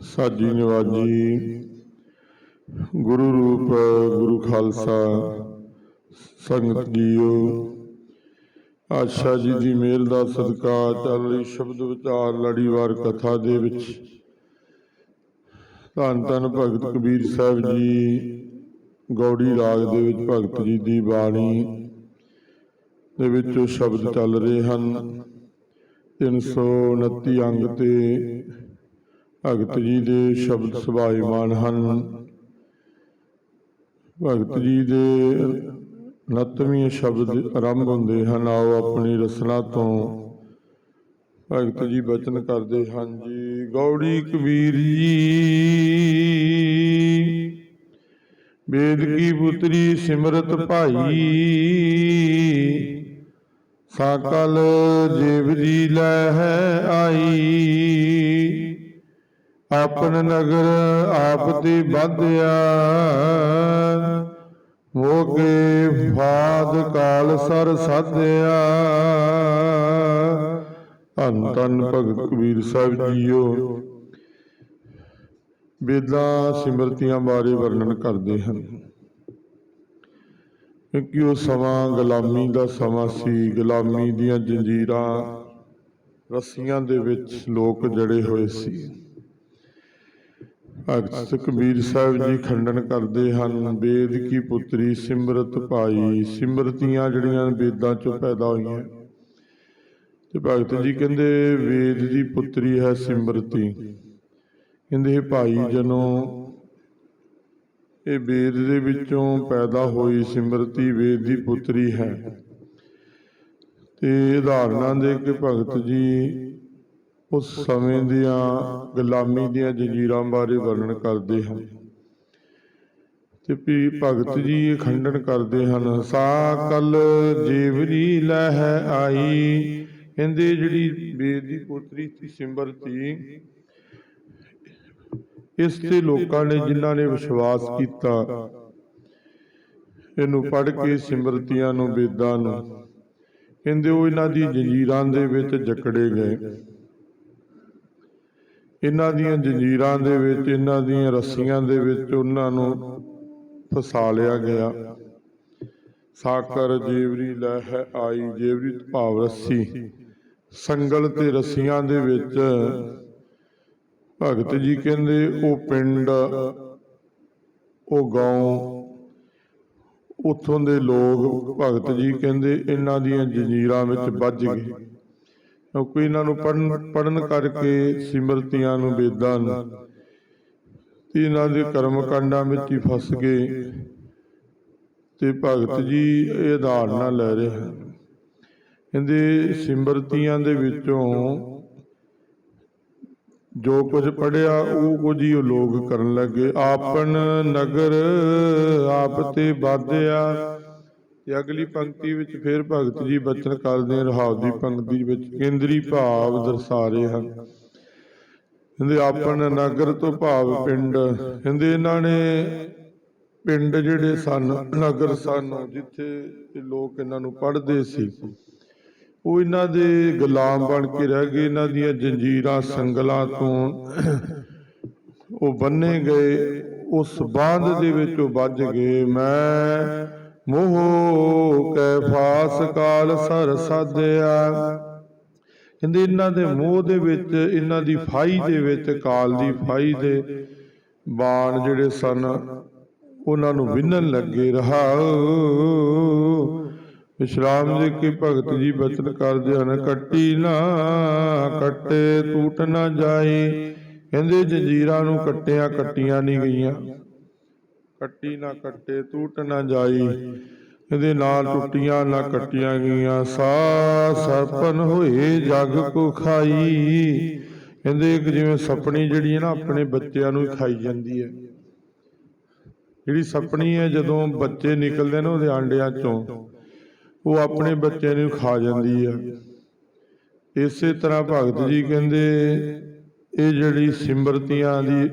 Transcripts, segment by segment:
ਸਾਜੀ ਨਿਵਾਜ਼ੀ ਗੁਰੂ ਰੂਪ, ਗੁਰੂ ਖਾਲਸਾ, ਸੰਗਤ ਜੀਓ, ਆਸ਼ਾ ਜੀ ਦੀ ਮਿਹਰ ਦਾ ਸਦਕਾ, ਚੱਲ ਰਹੀ ਸ਼ਬਦ ਵਿਚਾਰ, ਲੜੀਵਾਰ ਕਥਾ ਦੇ ਵਿੱਚ। ਧੰਨ ਧੰਨ ਭਗਤ ਕਬੀਰ ਸਾਹਿਬ ਜੀ, ਗੌੜੀ ਰਾਗ ਦੇ ਵਿੱਚ ਭਗਤ ਜੀ ਦੀ ਬਾਣੀ ਦੇ ਵਿੱਚ ਸ਼ਬਦ ਚੱਲ ਰਹੇ ਹਨ। 329 ਅੰਗ ਤੇ ਭਗਤ ਜੀ ਦੇ ਸ਼ਬਦ ਸੁਭਾਇਮਾਨ ਹਨ। ਭਗਤ ਜੀ ਦੇ ਨਤਵੀਂ ਸ਼ਬਦ ਆਰੰਭ ਹੁੰਦੇ ਹਨ, ਆਓ ਆਪਣੀ ਰਸਨਾ ਤੋਂ। ਭਗਤ ਜੀ ਬਚਨ ਕਰਦੇ ਹਨ ਜੀ, ਗੌੜੀ ਕਬੀਰ ਜੀ। ਵੇਦ ਕੀ ਪੁੱਤਰੀ ਸਿਮਰਤ ਭਾਈ। ਸਾਕਲ ਜੀਵ ਜੀ ਲੈ ਹੈ ਆਈ। ਆਪਨ ਨਗਰ ਆਪ ਤੇ ਬਾਧਿਆ। ਮੋਗੇ ਫਾਦ ਕਾਲ ਸਰ ਸਾਧਿਆ। ਧੰਨ ਧੰਨ ਭਗਤ ਕਬੀਰ ਸਾਹਿਬ ਜੀਓ। ਵੇਦਾਂ ਸਿਮਰਤੀਆਂ ਬਾਰੇ ਵਰਣਨ ਕਰਦੇ ਹਨ। ਕਿਉਂਕਿ ਉਹ ਸਮਾਂ ਗੁਲਾਮੀ ਦਾ ਸਮਾਂ ਸੀ, ਗੁਲਾਮੀ ਦੀਆਂ ਜੰਜੀਰਾਂ, ਰੱਸੀਆਂ ਦੇ ਵਿੱਚ ਲੋਕ ਜੜੇ ਹੋਏ ਸੀ। ਭਗਤ ਕਬੀਰ ਸਾਹਿਬ ਜੀ ਖੰਡਨ ਕਰਦੇ ਹਨ, ਵੇਦ ਕੀ ਪੁੱਤਰੀ ਸਿਮਰਤ ਭਾਈ, ਸਿਮਰਤੀਆਂ ਜਿਹੜੀਆਂ ਵੇਦਾਂ ਚੋਂ ਪੈਦਾ ਹੋਈਆਂ। ਤੇ ਭਗਤ ਜੀ ਕਹਿੰਦੇ, ਵੇਦ ਦੀ ਪੁੱਤਰੀ ਹੈ ਸਿਮਰਤੀ। ਕਹਿੰਦੇ ਇਹ ਭਾਈ ਜਨੋ, ਇਹ ਵੇਦ ਦੇ ਵਿੱਚੋਂ ਪੈਦਾ ਹੋਈ ਸਿਮਰਤੀ ਵੇਦ ਦੀ ਪੁੱਤਰੀ ਹੈ। ਤੇ ਉਦਾਹਰਨਾਂ ਦੇ ਕੇ ਭਗਤ ਜੀ ਉਸ ਸਮੇਂ ਦੀਆਂ ਗੁਲਾਮੀ ਦੀਆਂ ਜੰਜੀਰਾਂ ਬਾਰੇ ਵਰਣਨ ਕਰਦੇ ਹਨ ਤੇ ਵੀ ਭਗਤ ਜੀ ਇਹ ਖੰਡਨ ਕਰਦੇ ਹਨ, ਸਾ ਕਲ ਜੀਵਰੀ ਲਹਿ ਆਈ। ਕਹਿੰਦੇ ਜਿਹੜੀ ਵੇਦ ਦੀ ਪੁੱਤਰੀ ਸੀ ਸਿਮਰਤੀ, ਇਸ ਤੇ ਲੋਕਾਂ ਨੇ ਜਿਨ੍ਹਾਂ ਨੇ ਵਿਸ਼ਵਾਸ ਕੀਤਾ, ਇਹਨੂੰ ਪੜ੍ਹ ਕੇ ਸਿਮਰਤੀਆਂ ਨੂੰ ਬੇਦਾਂ ਨੂੰ, ਕਹਿੰਦੇ ਉਹ ਇਹਨਾਂ ਦੀ ਜੰਜੀਰਾਂ ਦੇ ਵਿੱਚ ਜਕੜੇ ਗਏ। ਇਹਨਾਂ ਦੀਆਂ ਜੰਜੀਰਾਂ ਦੇ ਵਿੱਚ, ਇਹਨਾਂ ਦੀਆਂ ਰੱਸੀਆਂ ਦੇ ਵਿੱਚ ਉਹਨਾਂ ਨੂੰ ਫਸਾ ਲਿਆ ਗਿਆ। ਸਾਕਰ ਜੀਵਰੀ ਲਹਿ ਆਈ, ਜੀਵਰੀ ਭਾਵ ਰੱਸੀ। ਸੰਗਲ ਤੇ ਰੱਸੀਆਂ ਦੇ ਵਿੱਚ ਭਗਤ ਜੀ ਕਹਿੰਦੇ, ਉਹ ਪਿੰਡ, ਉਹ ਗਾਉਂ, ਉਥੋਂ ਦੇ ਲੋਕ ਭਗਤ ਜੀ ਕਹਿੰਦੇ, ਇਹਨਾਂ ਦੀਆਂ ਜੰਜੀਰਾਂ ਵਿੱਚ ਵੱਜ ਗਏ। ਕਿਉਂਕਿ ਇਹਨਾਂ ਨੂੰ ਪੜਨ ਪੜਨ ਕਰਕੇ ਸਿਮਰਤੀਆਂ ਨੂੰ ਵੇਦਾਂ ਨੂੰ, ਤੇ ਇਹਨਾਂ ਦੇ ਕਰਮ ਕਾਂਡਾਂ ਵਿੱਚ ਹੀ ਫਸ ਗਏ। ਤੇ ਭਗਤ ਜੀ ਇਹ ਧਾਰਨਾ ਲੈ ਰਹੇ ਹਨ। ਕਹਿੰਦੇ ਸਿਮਰਤੀਆਂ ਦੇ ਵਿੱਚੋਂ ਜੋ ਕੁਝ ਪੜਿਆ ਉਹ ਕੁਝ ਹੀ ਉਹ ਲੋਕ ਕਰਨ ਲੱਗੇ। ਆਪਨ ਨਗਰ ਆਪ ਤੇ ਬਾਧਿਆ ਤੇ ਅਗਲੀ ਪੰਕਤੀ ਵਿੱਚ ਫਿਰ ਭਗਤ ਜੀ ਬਚਨ ਕਰਦੇ ਰਹਾਉ ਦੀ ਪੰਕਤੀ ਵਿੱਚ ਕੇਂਦਰੀ ਭਾਵ ਦਰਸਾ ਰਹੇ ਹਨ। ਕਹਿੰਦੇ ਆਪਨ ਨਗਰ ਤੋਂ ਭਾਵ ਪਿੰਡ, ਕਹਿੰਦੇ ਇਹਨਾਂ ਨੇ ਪਿੰਡ ਜਿਹੜੇ ਸਨ, ਨਗਰ ਸਨ, ਜਿੱਥੇ ਲੋਕ ਇਹਨਾਂ ਨੂੰ ਪੜਦੇ ਸੀ। ਉਹ ਇਹਨਾਂ ਦੇ ਗੁਲਾਮ ਬਣ ਕੇ ਰਹਿ ਗਏ, ਇਹਨਾਂ ਦੀਆਂ ਜੰਜੀਰਾਂ, ਸੰਗਲਾਂ ਤੋਂ ਉਹ ਬੰਨੇ ਗਏ, ਉਸ ਬਾਂਧ ਦੇ ਵਿੱਚ ਉਹ ਵੱਜ ਗਏ, ਮੈਂ ਮੋਹ ਕੈ ਫਾਸ ਕਾਲ ਸਰ ਸਾਧਿਆ। ਕਹਿੰਦੇ ਇਹਨਾਂ ਦੇ ਮੋਹ ਦੇ ਵਿੱਚ, ਇਹਨਾਂ ਦੀ ਫਾਈ ਦੇ ਵਿੱਚ, ਕਾਲ ਦੀ ਫਾਈ ਦੇ ਬਾਣ ਜਿਹੜੇ ਸਨ, ਉਹਨਾਂ ਨੂੰ ਵਿੰਨਣ ਲੱਗੇ, ਰਹਾਉ, ਵਿਸ਼ਰਾਮ ਦੇ ਕੇ ਭਗਤ ਜੀ ਬਚਨ ਕਰਦੇ ਹਨ, ਕੱਟੀ ਨਾ, ਕੱਟੇ ਟੂਟ ਨਾ ਜਾਏ ਕਹਿੰਦੇ ਜੰਜੀਰਾਂ ਨੂੰ ਕੱਟਿਆ ਕੱਟੀਆਂ ਨਹੀਂ ਗਈਆਂ। ਕੱਟੀ ਨਾ ਕੱਟੇ, ਟੂਟ ਨਾ ਜਾਈ। ਇਹਦੇ ਨਾਲ ਟੁੱਟੀਆਂ ਨਾ ਕੱਟੀਆਂ ਗਈਆਂ। ਸਾ ਸਰਪਨ ਹੋਏ ਜਗ ਕੋ ਖਾਈ। ਕਹਿੰਦੇ ਇੱਕ ਜਿਵੇਂ ਸੱਪਣੀ ਜਿਹੜੀ ਹੈ ਨਾ, ਆਪਣੇ ਬੱਚਿਆਂ ਨੂੰ ਖਾਈ ਜਾਂਦੀ ਹੈ। ਜਿਹੜੀ ਸੱਪਣੀ ਹੈ, ਜਦੋਂ ਬੱਚੇ ਨਿਕਲਦੇ ਨੇ ਉਹਦੇ ਆਂਡਿਆਂ ਚੋਂ, ਉਹ ਆਪਣੇ ਬੱਚੇ ਨੂੰ ਖਾ ਜਾਂਦੀ ਹੈ। ਇਸੇ ਤਰ੍ਹਾਂ ਭਗਤ ਜੀ ਕਹਿੰਦੇ, ਇਹ ਜਿਹੜੀ ਸਿਮਰਤੀਆਂ ਦੀ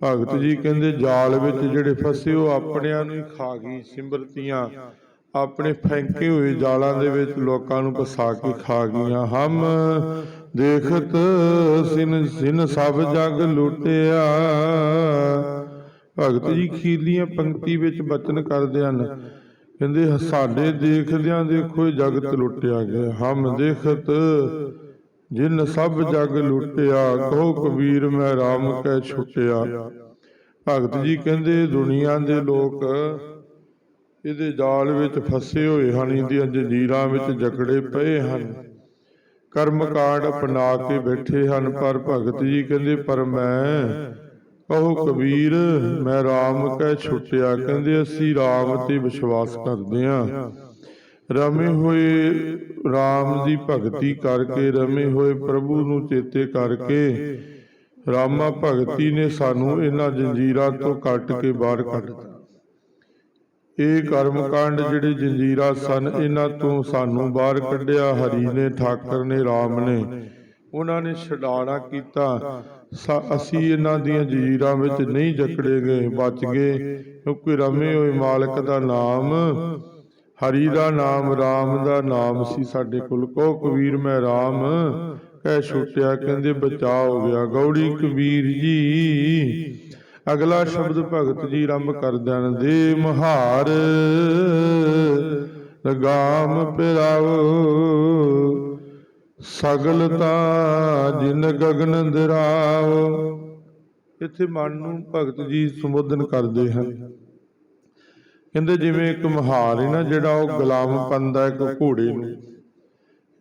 ਭਗਤ ਜੀ ਕਹਿੰਦੇ ਜਾਲ ਵਿੱਚ ਜਿਹੜੇ ਫਸੇ ਉਹ ਆਪਣਿਆਂ ਨੂੰ ਹੀ ਖਾ ਗਈ ਸਿਮਰਤੀਆਂ ਆਪਣੇ ਫੈਂਕੇ ਹੋਏ ਜਾਲਾਂ ਦੇ ਵਿੱਚ ਲੋਕਾਂ ਨੂੰ ਫਸਾ ਕੇ ਖਾ ਗਈਆਂ। ਹਮ ਦੇਖਤ ਸਿਨ ਸਿਨ ਸਭ ਜਗ ਲੁੱਟਿਆ। ਭਗਤ ਜੀ ਖੀਰਲੀਆਂ ਪੰਕਤੀ ਵਿੱਚ ਬਚਨ ਕਰਦੇ ਹਨ। ਕਹਿੰਦੇ ਸਾਡੇ ਦੇਖਦਿਆਂ ਦੇਖੋ ਜਗਤ ਲੁੱਟਿਆ ਗਿਆ। ਹਮ ਦੇਖਤ ਜਿਨ ਸਭ ਜਗ ਲੁੱਟਿਆ ਕਹੋ ਕਬੀਰ ਮੈਂ RAM ਕੈ ਛੁੱਟਿਆ। ਭਗਤ ਜੀ ਕਹਿੰਦੇ ਦੁਨੀਆ ਦੇ ਲੋਕ ਇਹਦੇ ਜਾਲ ਵਿੱਚ ਫਸੇ ਹੋਏ ਹਨ ਇਹਦੀਆਂ ਜੰਜੀਰਾਂ ਵਿੱਚ ਜਕੜੇ ਪਏ ਹਨ। ਕਰਮ ਕਾਂਡ ਅਪਣਾ ਕੇ ਬੈਠੇ ਹਨ ਪਰ ਭਗਤ ਜੀ ਕਹਿੰਦੇ ਪਰ ਮੈਂ ਕਹੋ ਕਬੀਰ ਮੈਂ RAM ਕੈ ਛੁੱਟਿਆ। ਕਹਿੰਦੇ ਅਸੀਂ RAM ਤੇ ਵਿਸ਼ਵਾਸ ਕਰਦੇ ਹਾਂ। ਰਮੇ ਹੋਏ RAM ਦੀ ਭਗਤੀ ਕਰਕੇ ਰਮੇ ਹੋਏ ਪ੍ਰਭੂ ਨੂੰ ਚੇਤੇ ਕਰਕੇ ਰਾਮਾ ਭਗਤੀ ਨੇ ਸਾਨੂੰ ਇਹਨਾਂ ਜੰਜੀਰਾਂ ਤੋਂ ਕੱਟ ਕੇ ਬਾਹਰ ਕੱਢਤਾ। ਇਹ ਕਰਮ ਕਾਂਡ ਜਿਹੜੇ ਜੰਜੀਰਾਂ ਸਨ ਇਹਨਾਂ ਤੋਂ ਸਾਨੂੰ ਬਾਹਰ ਕੱਢਿਆ ਹਰੀ ਨੇ ਠਾਕਰ ਨੇ RAM ਨੇ। ਉਹਨਾਂ ਨੇ ਛਡਾਣਾ ਕੀਤਾ। ਅਸੀਂ ਇਹਨਾਂ ਦੀਆਂ ਜੰਜੀਰਾਂ ਵਿੱਚ ਨਹੀਂ ਜਕੜੇ ਗਏ ਬਚ ਗਏ। ਕਿਉਂਕਿ ਰਮੇ ਹੋਏ ਮਾਲਕ ਦਾ ਨਾਮ ਹਰੀ ਦਾ ਨਾਮ RAM ਦਾ ਨਾਮ ਸੀ ਸਾਡੇ ਕੋਲ। ਕੋ ਕਬੀਰ, ਮੈਂ RAM ਕਹਿ ਛੁੱਟਿਆ, ਕਹਿੰਦੇ ਬਚਾ ਹੋ ਗਿਆ ਗੌੜੀ ਕਬੀਰ ਜੀ, ਅਗਲਾ ਸ਼ਬਦ ਭਗਤ ਜੀ ਆਰੰਭ ਕਰਦੇ ਨੇ ਦੇ ਮਹਾਰ। ਲਗਾਮ ਪਿਰਾਵੋ ਸਗਲਤਾ ਜਿਨ ਗਗਨ ਦਰਾਵ ਇੱਥੇ ਮਨ ਨੂੰ ਭਗਤ ਜੀ ਸੰਬੋਧਨ ਕਰਦੇ ਹਨ। ਕਹਿੰਦੇ ਜਿਵੇਂ ਇੱਕ ਮਹਾਰ ਹੈ ਨਾ, ਜਿਹੜਾ ਉਹ ਗੁਲਾਮ ਪੰਦਾ ਇੱਕ ਘੋੜੇ ਨੂੰ।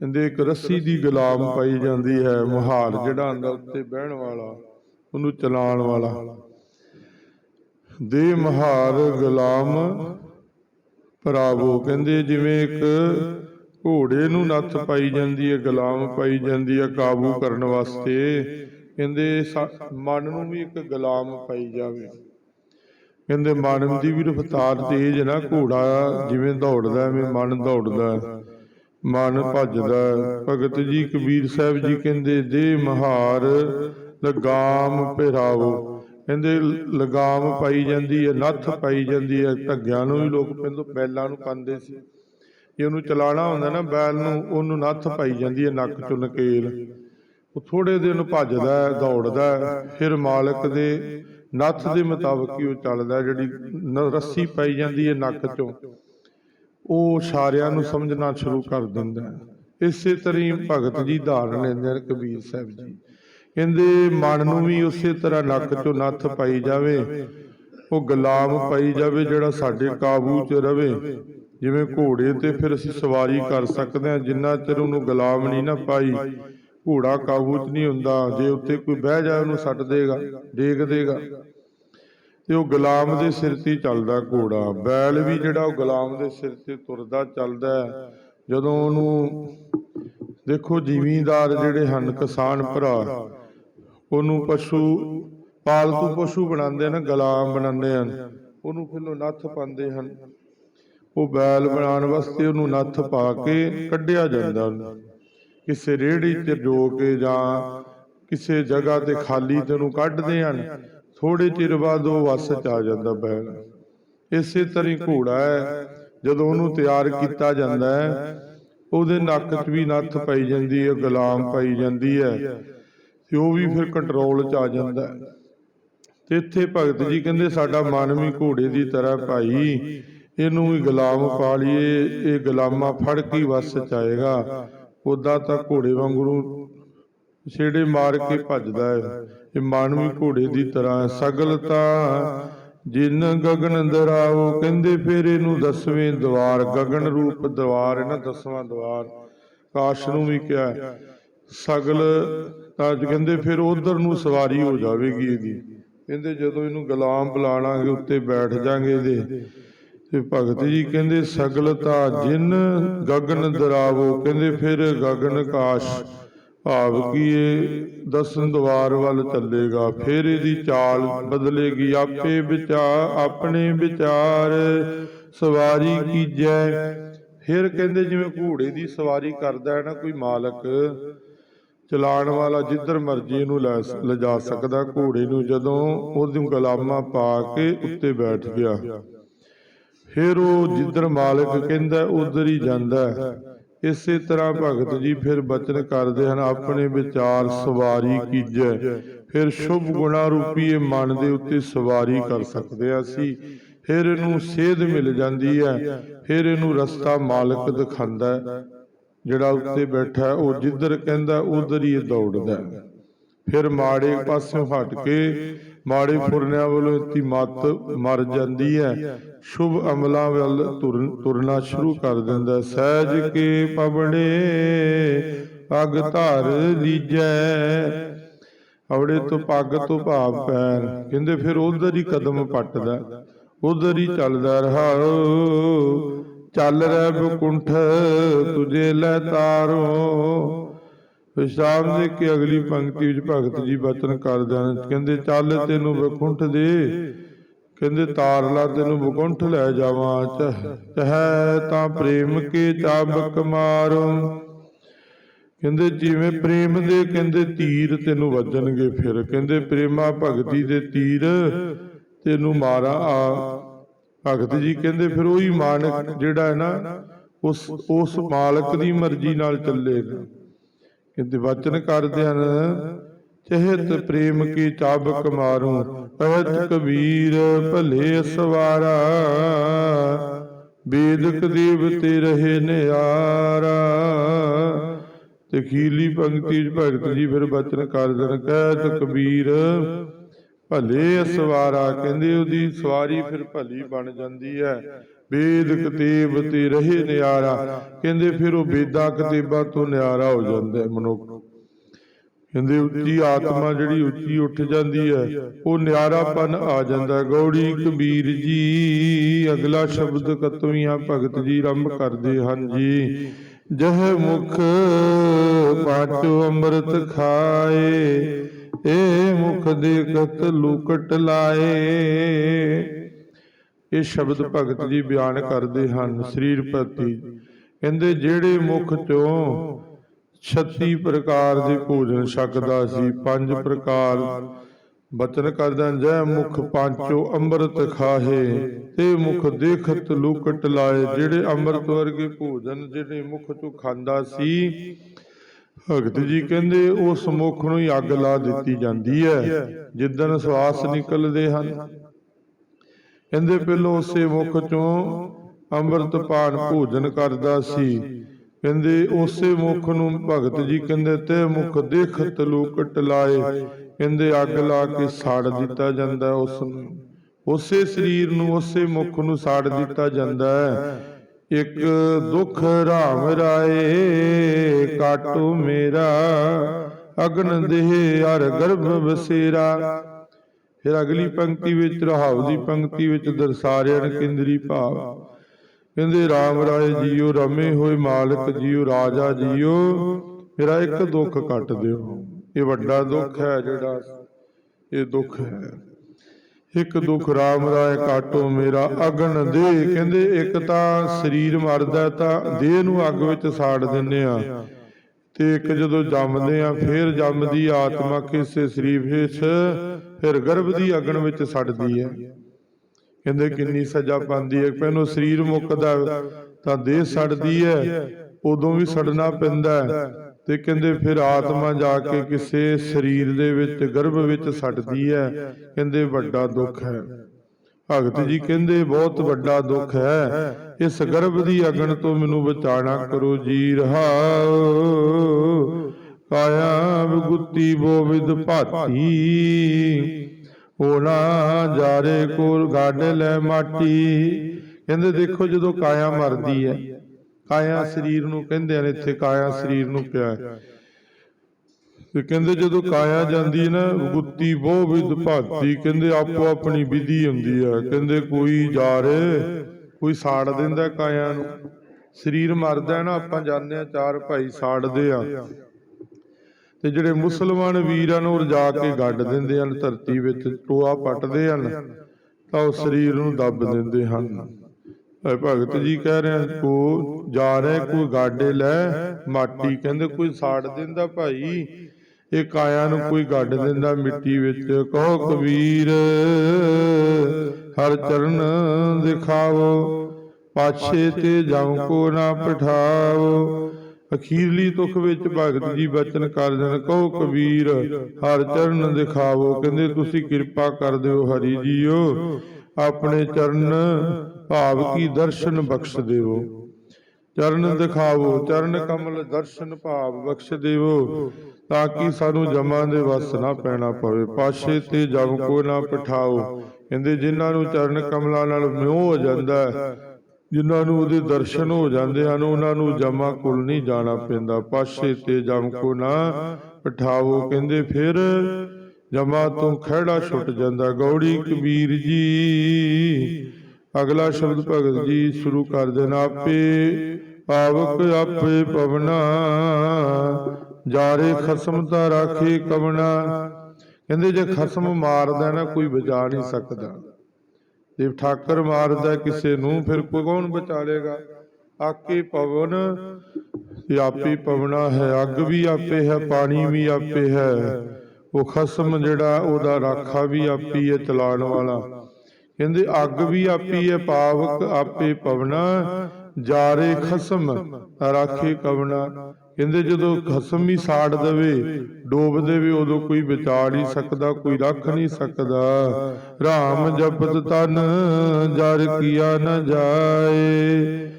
ਕਹਿੰਦੇ ਇੱਕ ਰੱਸੀ ਦੀ ਗੁਲਾਮ ਪਾਈ ਜਾਂਦੀ ਹੈ ਮਹਾਰ ਜਿਹੜਾ ਆਂਦਾ ਉੱਤੇ ਬਹਿਣ ਵਾਲਾ, ਉਹਨੂੰ ਚਲਾਉਣ ਵਾਲਾ। ਦੇ ਮਹਾਰ ਗੁਲਾਮ ਭਰਾਵੋ, ਕਹਿੰਦੇ ਜਿਵੇਂ ਇੱਕ ਘੋੜੇ ਨੂੰ ਨੱਥ ਪਾਈ ਜਾਂਦੀ ਹੈ, ਗੁਲਾਮ ਪਾਈ ਜਾਂਦੀ ਹੈ ਕਾਬੂ ਕਰਨ ਵਾਸਤੇ, ਕਹਿੰਦੇ ਮਨ ਨੂੰ ਵੀ ਇੱਕ ਗੁਲਾਮ ਪਾਈ ਜਾਵੇ। ਕਹਿੰਦੇ, ਮਨ ਦੀ ਵੀ ਰਫਤਾਰ ਤੇਜ਼ ਨਾ ਘੋੜਾ, ਜਿਵੇਂ ਦੌੜਦਾ, ਐਵੇਂ ਮਨ ਦੌੜਦਾ। ਮਨ ਭੱਜਦਾ। ਭਗਤ ਜੀ, ਕਬੀਰ ਸਾਹਿਬ ਜੀ ਕਹਿੰਦੇ, ਦੇ ਮਹਾਰ, ਲਗਾਮ ਪਹਿਰਾਵੋ ਕਹਿੰਦੇ, ਲਗਾਮ ਪਾਈ ਜਾਂਦੀ ਹੈ, ਨੱਥ ਪਾਈ ਜਾਂਦੀ ਹੈ। ਧੱਗਿਆਂ ਨੂੰ ਵੀ ਲੋਕ ਪਹਿਲਾਂ ਬੈਲਾਂ ਨੂੰ ਪਾਉਂਦੇ ਸੀ। ਜੇ ਉਹਨੂੰ ਚਲਾਣਾ ਹੁੰਦਾ ਨਾ, ਬੈਲ ਨੂੰ, ਉਹਨੂੰ ਨੱਥ ਪਾਈ ਜਾਂਦੀ ਹੈ, ਨੱਕ ਚੋਂ ਨਕੇਲ। ਉਹ ਥੋੜੇ ਦਿਨ ਭੱਜਦਾ, ਦੌੜਦਾ। ਫਿਰ ਮਾਲਕ ਦੇ ਨੱਥ ਦੇ ਮੁਤਾਬਕ ਹੀ ਉਹ ਚੱਲਦਾ। ਜਿਹੜੀ ਰੱਸੀ ਪਾਈ ਜਾਂਦੀ ਹੈ ਨੱਕ ਚੋਂ। ਉਹ ਸਾਰਿਆਂ ਨੂੰ ਸਮਝਣਾ ਸ਼ੁਰੂ ਕਰ ਦਿੰਦਾ ਇਸੇ ਤਰ੍ਹਾਂ ਭਗਤ ਜੀ ਧਾਰਨ ਲੈਂਦੇ ਨੇ ਕਬੀਰ ਸਾਹਿਬ ਜੀ। ਕਹਿੰਦੇ ਮਨ ਨੂੰ ਵੀ ਉਸੇ ਤਰ੍ਹਾਂ ਨੱਕ ਚੋਂ ਨੱਥ ਪਾਈ ਜਾਵੇ। ਉਹ ਗੁਲਾਮ ਪਾਈ ਜਾਵੇ ਜਿਹੜਾ ਸਾਡੇ ਕਾਬੂ 'ਚ ਰਵੇ। ਜਿਵੇਂ ਘੋੜੇ ਤੇ ਫਿਰ ਅਸੀਂ ਸਵਾਰੀ ਕਰ ਸਕਦੇ ਹਾਂ ਜਿੰਨਾ ਚਿਰ ਉਹਨੂੰ ਗੁਲਾਮ ਨਹੀਂ ਨਾ ਪਾਈ। ਘੋੜਾ ਕਾਬੂ 'ਚ ਨਹੀਂ ਹੁੰਦਾ, ਜੇ ਉੱਤੇ ਕੋਈ ਬਹਿ ਜਾਏ ਉਹਨੂੰ ਸੱਟ ਦੇਗਾ, ਡੇਗ ਦੇਗਾ। ਤੇ ਉਹ ਗੁਲਾਮ ਦੇ ਸਿਰ ਤੇ ਚੱਲਦਾ ਘੋੜਾ। ਬੈਲ ਵੀ ਜਿਹੜਾ ਉਹ ਗੁਲਾਮ ਦੇ ਸਿਰ ਤੇ ਤੁਰਦਾ ਚੱਲਦਾ ਜਦੋਂ ਉਹਨੂੰ ਦੇਖੋ ਜ਼ਿਮੀਂਦਾਰ ਜਿਹੜੇ ਹਨ, ਕਿਸਾਨ ਭਰਾ, ਉਹਨੂੰ ਪਸ਼ੂ, ਪਾਲਤੂ ਪਸ਼ੂ ਬਣਾਉਂਦੇ ਨੇ ਗੁਲਾਮ ਬਣਾਉਂਦੇ ਹਨ। ਉਹਨੂੰ ਫਿਰ ਉਹ ਨੱਥ ਪਾਉਂਦੇ ਹਨ। ਉਹ ਬੈਲ ਬਣਾਉਣ ਵਾਸਤੇ ਉਹਨੂੰ ਨੱਥ ਪਾ ਕੇ ਕੱਢਿਆ ਜਾਂਦਾ ਉਹਨੂੰ। ਕਿਸੇ ਰੇੜੀ ਤੇ ਜੋ ਕੇ ਜਾਂ ਕਿਸੇ ਜਗ੍ਹਾ ਤੇ ਖਾਲੀ ਤੇ ਉਹਨੂੰ ਕੱਢਦੇ ਹਨ ਥੋੜੇ ਚਿਰ ਬਾਅਦ ਉਹ ਵਸ ਚ ਆ ਜਾਂਦਾ ਬੈਲ ਇਸੇ ਤਰ੍ਹਾਂ ਘੋੜਾ ਹੈ ਜਦੋਂ ਉਹਨੂੰ ਤਿਆਰ ਕੀਤਾ ਜਾਂਦਾ ਹੈ ਉਹਦੇ ਨੱਕ 'ਚ ਵੀ ਨੱਥ ਪਾਈ ਜਾਂਦੀ ਹੈ ਗੁਲਾਮ ਪਾਈ ਜਾਂਦੀ ਹੈ। ਤੇ ਉਹ ਵੀ ਫਿਰ ਕੰਟਰੋਲ 'ਚ ਆ ਜਾਂਦਾ ਹੈ। ਤੇ ਇੱਥੇ ਭਗਤ ਜੀ ਕਹਿੰਦੇ ਸਾਡਾ ਮਨ ਵੀ ਘੋੜੇ ਦੀ ਤਰ੍ਹਾਂ ਭਾਈ ਇਹਨੂੰ ਵੀ ਗੁਲਾਮ ਪਾ ਲਈਏ ਇਹ ਗੁਲਾਮਾਂ ਫੜ ਕੇ ਵਸ ਚ ਆਏਗਾ ਉਦਾਂ ਤਾਂ ਘੋੜੇ ਵਾਂਗੂ ਛੇੜੇ ਮਾਰ ਕੇ ਭੱਜਦਾ ਹੈ। ਇਹ ਮਨ ਵੀ ਘੋੜੇ ਦੀ ਤਰ੍ਹਾਂ ਹੈ। ਸਗਲ ਤਾਂ ਜਿਨ ਗਗਨ ਦਰਾਓ ਕਹਿੰਦੇ ਫਿਰ ਇਹਨੂੰ ਦਸਵੇਂ ਦਵਾਰ ਗਗਨ ਰੂਪ ਦਵਾਰ ਹੈ ਨਾ ਦਸਵਾਂ ਦਵਾਰ। ਕਾਸ਼ ਨੂੰ ਵੀ ਕਿਹਾ। ਸਗਲ ਤਾਂ ਕਹਿੰਦੇ ਫਿਰ ਉਧਰ ਨੂੰ ਸਵਾਰੀ ਹੋ ਜਾਵੇਗੀ ਇਹਦੀ। ਕਹਿੰਦੇ ਜਦੋਂ ਇਹਨੂੰ ਗੁਲਾਮ ਬੁਲਾਣਾਗੇ ਉੱਤੇ ਬੈਠ ਜਾਾਂਗੇ ਇਹਦੇ। ਤੇ ਭਗਤ ਜੀ ਕਹਿੰਦੇ, ਸਗਲਤਾ ਜਿਨ ਗਗਨ ਦਰਾਵੋ। ਕਹਿੰਦੇ, ਫਿਰ ਗਗਨ ਕਾਸ਼ ਭਾਵ ਕਿ ਇਹ ਦਸਨ ਦਵਾਰ ਵੱਲ ਚੱਲੇਗਾ। ਫਿਰ ਇਹਦੀ ਚਾਲ ਬਦਲੇਗੀ ਆਪੇ ਵਿਚਾਰ ਆਪਣੇ ਵਿਚਾਰ। ਸਵਾਰੀ ਕੀਜੈ। ਫਿਰ ਕਹਿੰਦੇ, ਜਿਵੇਂ ਘੋੜੇ ਦੀ ਸਵਾਰੀ ਕਰਦਾ ਹੈ ਨਾ ਕੋਈ ਮਾਲਕ ਚਲਾਉਣ ਵਾਲਾ ਜਿੱਧਰ ਮਰਜ਼ੀ ਇਹਨੂੰ ਲੈ ਲਿਜਾ ਸਕਦਾ। ਘੋੜੇ ਨੂੰ ਜਦੋਂ ਉਹਦੀ ਗੁਲਾਮਾਂ ਪਾ ਕੇ ਉੱਤੇ ਬੈਠ ਗਿਆ। ਫਿਰ ਉਹ ਜਿੱਧਰ ਮਾਲਕ ਕਹਿੰਦਾ, ਉਧਰ ਹੀ ਜਾਂਦਾ ਇਸੇ ਤਰ੍ਹਾਂ ਭਗਤ ਜੀ ਫਿਰ ਬਚਨ ਕਰਦੇ ਹਨ, ਆਪਣੇ ਵਿਚਾਰ ਸਵਾਰੀ ਕੀਜੈ। ਫਿਰ ਸ਼ੁਭ ਗੁਣਾ ਰੂਪੀ ਇਹ ਮਨ ਦੇ ਉੱਤੇ ਸਵਾਰੀ ਕਰ ਸਕਦੇ ਹਾਂ ਅਸੀਂ। ਫਿਰ ਇਹਨੂੰ ਸੇਧ ਮਿਲ ਜਾਂਦੀ ਹੈ, ਫਿਰ ਇਹਨੂੰ ਰਸਤਾ ਮਾਲਕ ਦਿਖਾਉਂਦਾ ਜਿਹੜਾ ਉੱਤੇ ਬੈਠਾ ਉਹ ਜਿੱਧਰ ਕਹਿੰਦਾ, ਉਧਰ ਹੀ ਇਹ ਦੌੜਦਾ ਫਿਰ ਮਾੜੇ ਪਾਸਿਓਂ ਹਟ ਕੇ, ਮਾੜੇ ਫੁਰਨਿਆਂ ਵੱਲੋਂ ਇਤੀ ਮੱਤ ਮਰ ਜਾਂਦੀ ਹੈ। ਸ਼ੁਭ ਅਮਲਾਂ ਵੱਲ ਤੁਰਨ, ਤੁਰਨਾ ਸ਼ੁਰੂ ਕਰ ਦਿੰਦਾ ਸਹਿਜ ਕੇ ਪਵੜੇ, ਪੱਗ ਧਾਰ ਲੀਜੈ। ਔੜੇ ਤੋਂ ਪੱਗ ਤੋਂ ਭਾਵ ਪੈਰ। ਕਹਿੰਦੇ ਫਿਰ ਉਧਰ ਹੀ ਕਦਮ ਪੱਟਦਾ ਉਧਰ ਹੀ ਚੱਲਦਾ ਰਹਾ ਚੱਲ ਰਹਿ ਬਕੁੰਠ ਤੁਝੇ ਲੈ ਤਾਰੋ। ਵਿਸ਼ਰਾਮ ਦੇ ਕੇ ਅਗਲੀ ਪੰਕਤੀ ਵਿੱਚ ਭਗਤ ਜੀ ਬਚਨ ਕਰਦੇ ਹਨ ਕਹਿੰਦੇ, ਚੱਲ ਤੈਨੂੰ ਬਕੁੰਠ ਦੇ। ਕਹਿੰਦੇ ਤਾਰ ਤੈਨੂੰ ਬਕੁੰਠ ਲੈ ਜਾਵਾਂ, ਚਹੈ ਤਾਂ ਪ੍ਰੇਮ ਕੇ ਚਾਬਕ ਮਾਰੋ। ਕਹਿੰਦੇ ਜਿਵੇਂ ਪ੍ਰੇਮ ਦੇ, ਕਹਿੰਦੇ ਤੀਰ ਤੈਨੂੰ ਵੱਜਣਗੇ ਫਿਰ। ਕਹਿੰਦੇ ਪ੍ਰੇਮਾ ਭਗਤੀ ਦੇ ਤੀਰ ਤੈਨੂੰ ਮਾਰਾ, ਆ। ਭਗਤ ਜੀ ਕਹਿੰਦੇ ਫਿਰ ਉਹੀ ਮਾਨਕ ਜਿਹੜਾ ਹੈ ਨਾ, ਉਸ ਉਸ ਮਾਲਕ ਦੀ ਮਰਜ਼ੀ ਨਾਲ ਚੱਲੇਗਾ ਕਹਿੰਦੇ ਵਚਨ ਕਰਦੇ ਹਨ ਚਹਿਤ ਪ੍ਰੇਮ ਕੀ ਚਾਬਕ ਮਾਰੂ? ਕਹਿਤ ਕਬੀਰ ਭਲੇ ਸਵਾਰਾ। ਬੇਦਕ ਦੇਵ ਤੇ ਰਹੇ ਨਿਆਰਾ। ਤੇ ਪੰਕਤੀ ਭਗਤ ਜੀ ਫਿਰ ਬਚਨ ਕਰਦੇ ਕਹਿਤ ਕਬੀਰ ਭਲੇ ਸਵਾਰਾ। ਕਹਿੰਦੇ ਉਹਦੀ ਸਵਾਰੀ ਫਿਰ ਭਲੀ ਬਣ ਜਾਂਦੀ ਹੈ। ਵੇਦ ਕਤੇਬ ਤੇ ਰਹੇ ਨਿਆਰਾ। ਕਹਿੰਦੇ ਫਿਰ ਉਹ ਵੇਦਾਂ ਕਤੇਬਾਂ ਤੋਂ ਨਿਆਰਾ ਹੋ ਜਾਂਦਾ ਹੈ ਮਨੁੱਖ। ਕਹਿੰਦੇ ਉੱਚੀ ਆਤਮਾ ਜਿਹੜੀ ਉੱਚੀ ਉੱਠ ਜਾਂਦੀ ਹੈ, ਉਹ ਨਿਆਰਾਪਨ ਆ ਜਾਂਦਾ ਗੌੜੀ ਕਬੀਰ ਜੀ, ਅਗਲਾ ਸ਼ਬਦ ਕਤਵੀਆਂ ਭਗਤ ਜੀ ਆਰੰਭ ਕਰਦੇ ਹਨ ਜੀ। ਜਹ ਮੁਖ ਪਾਚੋ ਅੰਮ੍ਰਿਤ ਖਾਏ, ਏ ਮੁਖ ਦੇਖਤ ਲੂਕਟ ਲਾਏ। ਇਹ ਸ਼ਬਦ ਭਗਤ ਜੀ ਬਿਆਨ ਕਰਦੇ ਹਨ ਸਰੀਰ ਪ੍ਰਤੀ। ਕਹਿੰਦੇ ਜਿਹੜੇ ਮੁਖ ਚੋਂ 36 ਪ੍ਰਕਾਰ ਦੇ ਭੋਜਨ ਛਕਦਾ ਸੀ, ਪੰਜ ਪ੍ਰਕਾਰ। ਬਚਨ ਕਰਦਾ ਜੈ ਮੁਖ ਪਾਂਚੋ ਅੰਮ੍ਰਿਤ ਖਾਹੇ, ਤੇ ਮੁਖ ਦੇਖਤ ਲੂਕਟ ਲਾਏ ਜਿਹੜੇ ਅੰਮ੍ਰਿਤ ਵਰਗੇ ਭੋਜਨ ਜਿਹੜੇ ਮੁਖ ਚੋਂ ਖਾਂਦਾ ਸੀ, ਭਗਤ ਜੀ ਕਹਿੰਦੇ, ਉਸ ਮੁਖ ਨੂੰ ਹੀ ਅੱਗ ਲਾ ਦਿੱਤੀ ਜਾਂਦੀ ਹੈ, ਜਿੱਦਣ ਸਵਾਸ ਨਿਕਲਦੇ ਹਨ। ਕਹਿੰਦੇ, ਪਹਿਲੋਂ ਉਸੇ ਮੁਖ ਚੋਂ ਅੰਮ੍ਰਿਤ ਪਾਨ ਭੋਜਨ ਕਰਦਾ ਸੀ ਕਹਿੰਦੇ ਉਸੇ ਮੁਖ ਨੂੰ ਭਗਤ ਜੀ ਕਹਿੰਦੇ ਤੇ ਮੁਖ ਦੇਖਤ ਲੂਕਟ ਲਾਏ। ਕਹਿੰਦੇ ਅੱਗ ਲਾ ਕੇ ਸਾੜ ਦਿੱਤਾ ਜਾਂਦਾ ਉਸ ਨੂੰ। ਉਸੇ ਸਰੀਰ ਨੂੰ, ਉਸੇ ਮੁਖ ਨੂੰ ਸਾੜ ਦਿੱਤਾ ਜਾਂਦਾ ਹੈ। ਇੱਕ ਦੁਖ ਰਾਮ ਰਾਏ, ਕਾਟੋ ਮੇਰਾ, ਅਗਨ ਦੇਹ ਹਰ ਗਰਭ ਬਸੇਰਾ। ਫਿਰ ਅਗਲੀ ਪੰਕਤੀ ਵਿੱਚ, ਰਹਾਉ ਦੀ ਪੰਕਤੀ ਵਿੱਚ ਦਰਸਾ ਰਹੇ ਕੇਂਦਰੀ ਭਾਵ। ਕਹਿੰਦੇ RAM ਰਾਏ ਜੀਓ ਰਮੇ ਹੋਏ ਮਾਲਕ ਜੀਓ ਰਾਜਾ ਜੀਓ ਮੇਰਾ ਇੱਕ ਦੁੱਖ ਕੱਟ ਦਿਓ। ਇਹ ਵੱਡਾ ਦੁੱਖ ਹੈ ਜਿਹੜਾ ਇਹ ਦੁੱਖ ਹੈ। ਇੱਕ ਦੁੱਖ RAM ਰਾਏ ਕਾਟੋ ਮੇਰਾ ਅਗਨ ਦੇ। ਕਹਿੰਦੇ ਇੱਕ ਤਾਂ ਸਰੀਰ ਮਰਦਾ ਤਾਂ ਦੇਹ ਨੂੰ ਅੱਗ ਵਿੱਚ ਸਾੜ ਦਿੰਨੇ ਆ ਤੇ ਇੱਕ ਜਦੋਂ ਜੰਮਦੇ ਆ ਫਿਰ ਜੰਮਦੀ ਆਤਮਾ ਕਿਸੇ ਸਰੀਰ ਵਿੱਚ ਫਿਰ ਗਰਭ ਦੀ ਅਗਨ ਵਿੱਚ ਸੜਦੀ ਹੈ। ਕਹਿੰਦੇ ਕਿੰਨੀ ਸਜ਼ਾ ਪਾਉਂਦੀ ਹੈ। ਪਹਿਲੋਂ ਸਰੀਰ ਮੁੱਕਦਾ ਤਾਂ ਦੇਹ ਸੜਦੀ ਹੈ ਉਦੋਂ ਵੀ ਸੜਨਾ ਪੈਂਦਾ ਤੇ ਕਹਿੰਦੇ ਫਿਰ ਆਤਮਾ ਜਾ ਕੇ ਕਿਸੇ ਸਰੀਰ ਦੇ ਵਿੱਚ ਗਰਭ ਵਿੱਚ ਸੜਦੀ ਹੈ। ਕਹਿੰਦੇ ਵੱਡਾ ਦੁੱਖ ਹੈ। ਭਗਤ ਜੀ ਕਹਿੰਦੇ ਬਹੁਤ ਵੱਡਾ ਦੁੱਖ ਹੈ। ਇਸ ਗਰਭ ਦੀ ਅਗਨ ਤੋਂ ਮੈਨੂੰ ਬਚਾਣਾ ਕਰੋ ਜੀ ਰਹਾਉ ਕਾਇਆ ਵਿਗੁੱਤੀ ਬੋਵਿਦ ਭਾਤੀ। ਹੋਣਾ ਜਾਰੇ ਕੋਲ ਗੱਡ ਲੈ ਮਾਟੀ। ਕਹਿੰਦੇ ਦੇਖੋ ਜਦੋਂ ਕਾਇਆ ਮਰਦੀ ਹੈ, ਕਾਇਆ ਸਰੀਰ ਨੂੰ ਕਹਿੰਦੇ ਨੇ ਇੱਥੇ ਕਾਇਆ ਸਰੀਰ ਨੂੰ ਪਿਆ ਤੇ ਕਹਿੰਦੇ ਜਦੋਂ ਕਾਇਆ ਜਾਂਦੀ ਹੈ ਨਾ, ਗੁੱਤੀ ਬਹੁ ਵਿਦ ਭਾਤੀ, ਕਹਿੰਦੇ ਆਪੋ ਆਪਣੀ ਵਿਧੀ ਹੁੰਦੀ ਹੈ। ਕਹਿੰਦੇ ਕੋਈ ਜਾ ਰੇ ਕੋਈ ਸਾੜ ਦਿੰਦਾ ਕਾਇਆ ਨੂੰ। ਸਰੀਰ ਮਰਦਾ ਨਾ, ਆਪਾਂ ਜਾਂਦੇ ਆ ਚਾਰ ਭਾਈ ਸਾੜਦੇ ਆ। ਤੇ ਜਿਹੜੇ ਮੁਸਲਮਾਨ ਵੀਰ ਉਹ ਰਜਾ ਕੇ ਗੱਡ ਦਿੰਦੇ ਹਨ ਧਰਤੀ ਵਿੱਚ ਟੋਆ ਪੱਟਦੇ ਹਨ ਤਾਂ ਉਹ ਸਰੀਰ ਨੂੰ ਦੱਬ ਦਿੰਦੇ ਹਨ। ਇਹ ਭਗਤ ਜੀ ਕਹਿ ਰਹੇ ਕੋ ਜਾ ਰਿਹਾ ਕੋਈ ਗਾਡੇ ਲੈ ਮਾਟੀ ਕਹਿੰਦੇ ਕੋਈ ਸਾੜ ਦਿੰਦਾ ਭਾਈ। ਇਹ ਕਾਇਆ ਨੂੰ ਕੋਈ ਗੱਡ ਦਿੰਦਾ ਮਿੱਟੀ ਵਿੱਚ। ਕਹੋ ਕਬੀਰ ਹਰ ਚਰਨ ਦਿਖਾਵੋ ਪਾਛੇ ਤੇ ਜਮ ਕੋ ਨਾ ਪਠਾਵੋ। ਅਖੀਰਲੀ ਤੁਖ ਵਿੱਚ ਭਗਤ ਜੀ ਬਚਨ ਕਰ ਦੇਣ ਕਹੋ ਕਬੀਰ ਹਰ ਚਰਨ ਦਿਖਾਵੋ। ਕਹਿੰਦੇ ਤੁਸੀਂ ਕਿਰਪਾ ਕਰ ਦਿਓ ਹਰੀ ਜੀਓ। ਆਪਣੇ ਚਰਨ ਭਾਵ ਕੀ ਦਰਸ਼ਨ ਬਖਸ਼ ਦਿਓ ਚਰਨ ਦਿਖਾਵੋ ਚਰਨ ਕਮਲ ਦਰਸ਼ਨ ਭਾਵ ਬਖਸ਼ ਦੇਵੋ। ਤਾਂ ਕਿ ਸਾਨੂੰ ਜਮਾਂ ਦੇ ਵਸ ਨਾ ਪੈਣਾ ਪਵੇ। ਪਾਸ਼ੇ ਤੇ ਜਮ ਕੋ ਨਾ ਪਠਾਓ ਕਹਿੰਦੇ ਜਿਨ੍ਹਾਂ ਨੂੰ ਚਰਨ ਕਮਲਾਂ ਨਾਲ ਮਿਉ ਹੋ ਜਾਂਦਾ ਹੈ ਜਿਨ੍ਹਾਂ ਨੂੰ ਉਹਦੇ ਦਰਸ਼ਨ ਹੋ ਜਾਂਦੇ ਹਨ, ਉਹਨਾਂ ਨੂੰ ਜਮਾ ਕੁਲ ਨਹੀਂ ਜਾਣਾ ਪੈਂਦਾ। ਪਾਸ਼ੇ ਤੇ ਜਮ ਕੋ ਨਾ ਪਠਾਵੋ ਕਹਿੰਦੇ ਫਿਰ ਜਮਾ ਤੋਂ ਖਹਿੜਾ ਛੁੱਟ ਜਾਂਦਾ। ਗੌੜੀ ਕਬੀਰ ਜੀ, ਅਗਲਾ ਸ਼ਬਦ ਭਗਤ ਜੀ ਸ਼ੁਰੂ ਕਰ ਦੇਣਾ। ਆਪੇ ਪਾਵਕ ਆਪੇ ਪਵਨਾ, ਜਾਰੇ ਖਸਮ ਤਾਂ ਰਾਖੇ ਕਵਣਾ ਕਹਿੰਦੇ ਜੇ ਖਸਮ ਮਾਰਦਾ ਨਾ, ਕੋਈ ਬਚਾ ਨਹੀਂ ਸਕਦਾ। ਜੇ ਠਾਕਰ ਮਾਰਦਾ ਕਿਸੇ ਨੂੰ, ਫਿਰ ਕੋਈ ਕੌਣ ਬਚਾ ਲੇਗਾ ਆਕੇ ਪਵਨ ਇਹ ਪਵਨਾ ਹੈ। ਅੱਗ ਵੀ ਆਪੇ ਹੈ, ਪਾਣੀ ਵੀ ਆਪੇ ਹੈ। ਉਹ ਖਸਮ ਜਿਹੜਾ, ਉਹਦਾ ਰਾਖਾ ਵੀ ਆਪੀ ਹੈ ਚਲਾਉਣ ਵਾਲਾ। ਕਹਿੰਦੇ, ਅੱਗ ਵੀ ਆਪੀ ਹੈ, ਪਾਵਕ ਆਪੇ ਪਵਨਾ। ਜਾਰੇ ਖਸਮ, ਰਾਖੇ ਕਵਣਾ ਕਹਿੰਦੇ ਜਦੋਂ ਖਸਮ ਹੀ ਸਾੜ ਦੇਵੇ ਡੋਬ ਦੇਵੇ ਉਦੋਂ ਕੋਈ ਬਚਾ ਨਹੀਂ ਸਕਦਾ, ਕੋਈ ਰੱਖ ਨਹੀਂ ਸਕਦਾ। RAM ਜਪਤ ਤਨ, ਜਰ ਕੀਆ ਨ ਜਾਏ।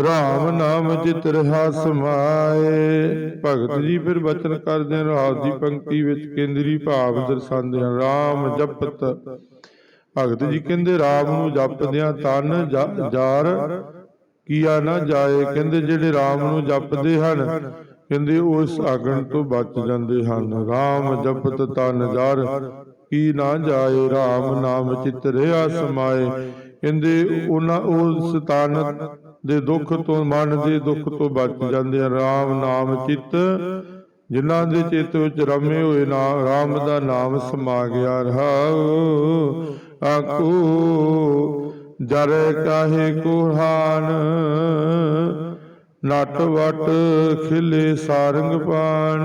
RAM ਨਾਮ ਚਿਤ ਰਹਾ ਸਮਾਏ। ਭਗਤ ਜੀ ਫਿਰ ਬਚਨ ਕਰਦੇ ਹਨ, ਰਾਤ ਦੀ ਪੰਕਤੀ ਵਿੱਚ ਕੇਂਦਰੀ ਭਾਵ ਦਰਸਾਉਂਦੇ ਹਨ, ਰਾਮ ਜਪਤ। ਭਗਤ ਜੀ ਕਹਿੰਦੇ, ਰਾਮ ਨੂੰ ਜਪਦਿਆਂ ਤਨ, ਜ- ਜਾਰ ਕੀਆ ਨਾ ਜਾਏ? ਕਹਿੰਦੇ ਜਿਹੜੇ ਰਾਮ ਨੂੰ ਜਪਦੇ ਹਨ, ਕਹਿੰਦੇ ਉਸ ਆਗਣ ਤੋਂ ਬਚ ਜਾਂਦੇ ਹਨ। ਰਾਮ ਜਪਤ ਤਨ ਜਾਰ, ਕੀ ਨਾ ਜਾਏ? ਰਾਮ ਨਾਮ ਚਿਤ ਰਿਆ ਸਮਾਏ। ਕਹਿੰਦੇ ਉਹਨਾਂ ਉਸ ਤਨ ਦੇ ਦੁੱਖ ਤੋਂ, ਮਨ ਦੇ ਦੁੱਖ ਤੋਂ ਬਚ ਜਾਂਦੇ ਹਨ। ਰਾਮ ਨਾਮ ਚਿਤ, ਜਿਨ੍ਹਾਂ ਦੇ ਚਿੱਤ ਵਿੱਚ ਰਮੇ ਹੋਏ ਨਾਮ ਰਾਮ ਦਾ ਨਾਮ ਸਮਾ ਗਿਆ ਰਹਾਉ। ਆਕੂ ਜਰੇ ਕਾਹੇ ਕੁਹਾਨ, ਨਟ ਵਟ ਖਿਲੇ ਸਾਰੰਗ ਪਾਣ।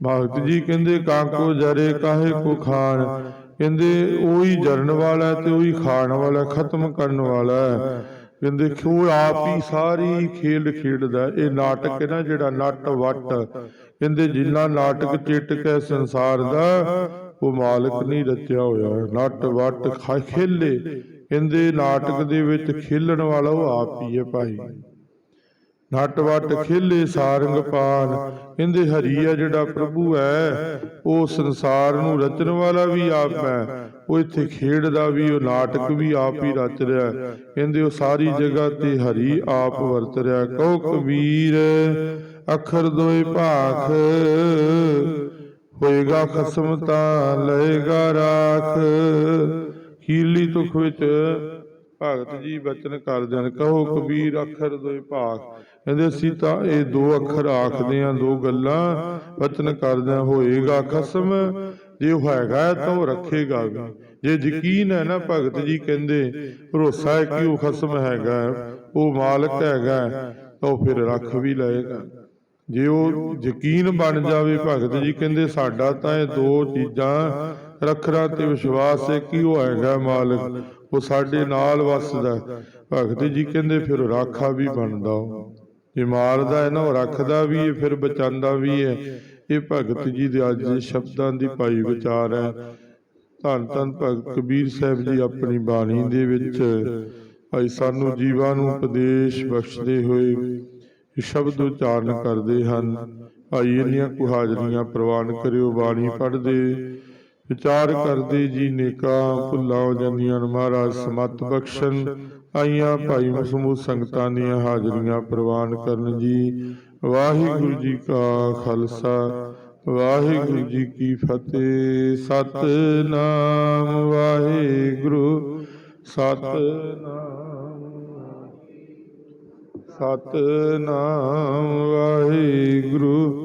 ਭਗਤ ਜੀ ਕਹਿੰਦੇ, ਕਾਕੋ ਜਰੇ ਕਾਹੇ ਕੋ ਕਹਿੰਦੇ, ਉਹੀ ਜਰਨ ਵਾਲਾ ਤੇ ਉਹੀ ਖਾਣ ਵਾਲਾ, ਖਤਮ ਕਰਨ ਵਾਲਾ ਕਹਿੰਦੇ ਕਿਉਂ ਆਪ ਹੀ ਸਾਰੀ ਖੇਡ ਖੇਡਦਾ ਇਹ ਨਾਟਕ ਹੈ ਨਾ ਜਿਹੜਾ ਨਟ ਵਟ। ਕਹਿੰਦੇ, ਜਿੰਨਾ ਨਾਟਕ ਚੇਟਕ ਹੈ ਸੰਸਾਰ ਦਾ ਉਹ ਮਾਲਕ ਨਹੀਂ ਰਚਿਆ ਹੋਇਆ ਹੈ। ਨਟ ਵਟ ਖੇਲੇ ਕਹਿੰਦੇ ਨਾਟਕ ਦੇ ਵਿੱਚ ਖੇਲਣ ਵਾਲਾ ਉਹ ਆਪ ਹੀ ਹੈ ਭਾਈ ਨਟ ਵਟ ਖੇਲੇ ਸਾਰੰਗ ਪਾਨ ਕਹਿੰਦੇ ਹਰੀ ਹੈ ਜਿਹੜਾ ਪ੍ਰਭੂ ਹੈ, ਉਹ ਸੰਸਾਰ ਨੂੰ ਰਚਣ ਵਾਲਾ ਵੀ ਆਪ ਹੈ ਉਹ ਇੱਥੇ ਖੇਡਦਾ ਵੀ, ਉਹ ਨਾਟਕ ਵੀ ਆਪ ਹੀ ਰਚ ਰਿਹਾ ਹੈ। ਕਹਿੰਦੇ ਉਹ ਸਾਰੀ ਜਗ੍ਹਾ ਤੇ ਹਰੀ ਆਪ ਵਰਤ ਰਿਹਾ ਹੈ। ਕਹੋ ਕਬੀਰ, ਅੱਖਰ ਦੋਏ ਭਾਖ ਹੋਏਗਾ ਖਸਮ ਤਾਂ ਲਏਗਾ ਰਾਖ। ਖੀਰਲੀ ਤੁਖ ਵਿੱਚ ਭਗਤ ਜੀ ਬਚਨ ਕਰਦੇ ਹਨ ਕਹੋ ਕਬੀਰ ਅੱਖਰ ਦੋਏ ਭਾਖ ਕਹਿੰਦੇ ਅਸੀਂ ਤਾਂ ਇਹ ਦੋ ਅੱਖਰ ਆਖਦੇ ਆ ਦੋ ਗੱਲਾਂ ਬਚਨ ਕਰਦਿਆਂ ਹੋਏਗਾ ਖਸਮ, ਜੇ ਉਹ ਹੈਗਾ ਤਾਂ ਉਹ ਰੱਖੇਗਾ ਵੀ। ਜੇ ਯਕੀਨ ਹੈ ਨਾ ਭਗਤ ਜੀ ਕਹਿੰਦੇ, ਭਰੋਸਾ ਹੈ ਕਿ ਉਹ ਖਸਮ ਹੈਗਾ ਉਹ ਮਾਲਕ ਹੈਗਾ ਤਾਂ ਉਹ ਫਿਰ ਰੱਖ ਵੀ ਲਏਗਾ। ਜੇ ਉਹ ਯਕੀਨ ਬਣ ਜਾਵੇ ਭਗਤ ਜੀ, ਕਹਿੰਦੇ ਸਾਡਾ ਤਾਂ ਇਹ ਦੋ ਚੀਜ਼ਾਂ ਰੱਖਣਾ ਤੇ ਵਿਸ਼ਵਾਸ ਹੈ ਕਿ ਉਹ ਹੈਗਾ ਮਾਲਕ, ਉਹ ਸਾਡੇ ਨਾਲ ਵਸਦਾ ਭਗਤ ਜੀ ਕਹਿੰਦੇ ਫਿਰ ਰਾਖਾ ਵੀ ਬਣਦਾ ਉਹ। ਜੇ ਮਾਰਦਾ ਹੈ ਨਾ, ਉਹ ਰੱਖਦਾ ਵੀ ਹੈ, ਫਿਰ ਬਚਾਉਂਦਾ ਵੀ ਹੈ। ਇਹ ਭਗਤ ਜੀ ਦੇ ਅੱਜ ਸ਼ਬਦਾਂ ਦੀ ਪਾਈ ਵਿਚਾਰ ਹੈ। ਧੰਨ ਧੰਨ ਭਗਤ ਕਬੀਰ ਸਾਹਿਬ ਜੀ ਆਪਣੀ ਬਾਣੀ ਦੇ ਵਿੱਚ, ਭਾਈ ਸਾਨੂੰ ਜੀਵਾਂ ਨੂੰ ਉਪਦੇਸ਼ ਬਖਸ਼ਦੇ ਹੋਏ ਸ਼ਬਦ ਉਚਾਰਨ ਕਰਦੇ ਹਨ। ਭਾਈ ਇੰਨੀਆਂ ਕੁ ਹਾਜ਼ਰੀਆਂ ਪ੍ਰਵਾਨ ਕਰਿਓ, ਬਾਣੀ ਪੜ੍ਹਦੇ। ਵਿਚਾਰ ਕਰਦੇ ਜੀ ਨੇਕਾਂ, ਭੁੱਲਾਂ ਹੋ ਜਾਂਦੀਆਂ ਨੇ। ਮਹਾਰਾਜ ਸਮਤ ਬਖਸ਼ਣ। ਆਈਆਂ ਭਾਈ ਸਮੂਹ ਸੰਗਤਾਂ ਦੀਆਂ ਹਾਜ਼ਰੀਆਂ ਪ੍ਰਵਾਨ ਕਰਨ ਜੀ। ਵਾਹਿਗੁਰੂ ਜੀ ਕਾ ਖਾਲਸਾ। ਵਾਹਿਗੁਰੂ ਜੀ ਕੀ ਫਤਿਹ। ਸਤਨਾਮ ਵਾਹਿਗੁਰੂ। ਸਤਨਾਮ ਸਤਨਾਮ ਵਾਹਿਗੁਰੂ।